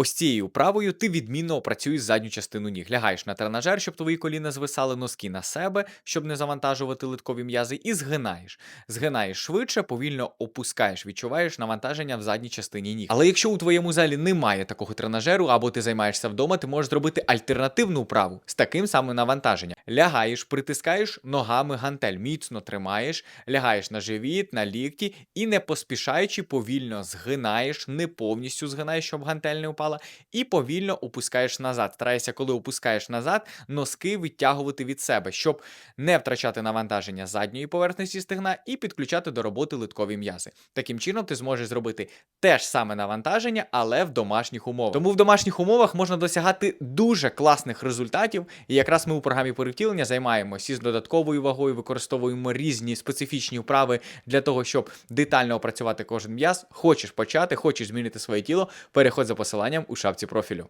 Ось цією вправою ти відмінно опрацюєш задню частину ніг. Лягаєш на тренажер, щоб твої коліна звисали носки на себе, щоб не завантажувати литкові м'язи, і згинаєш. Згинаєш швидше, повільно опускаєш, відчуваєш навантаження в задній частині ніг. Але якщо у твоєму залі немає такого тренажеру, або ти займаєшся вдома, ти можеш зробити альтернативну вправу з таким самим навантаженням. Лягаєш, притискаєш ногами гантель, міцно тримаєш, лягаєш на живіт, на лікті і не поспішаючи повільно згинаєш, не повністю згинаєш, щоб гантель не упала, і повільно опускаєш назад. Старайся, коли опускаєш назад, носки відтягувати від себе, щоб не втрачати навантаження задньої поверхності стегна і підключати до роботи литкові м'язи. Таким чином ти зможеш зробити те ж саме навантаження, але в домашніх умовах. Тому в домашніх умовах можна досягати дуже класних результатів. І якраз ми у програмі перевтілення займаємося із додатковою вагою, використовуємо різні специфічні вправи для того, щоб детально опрацювати кожен м'яз. Хочеш почати, хочеш змінити своє тіло, переходь за у шапці профілю.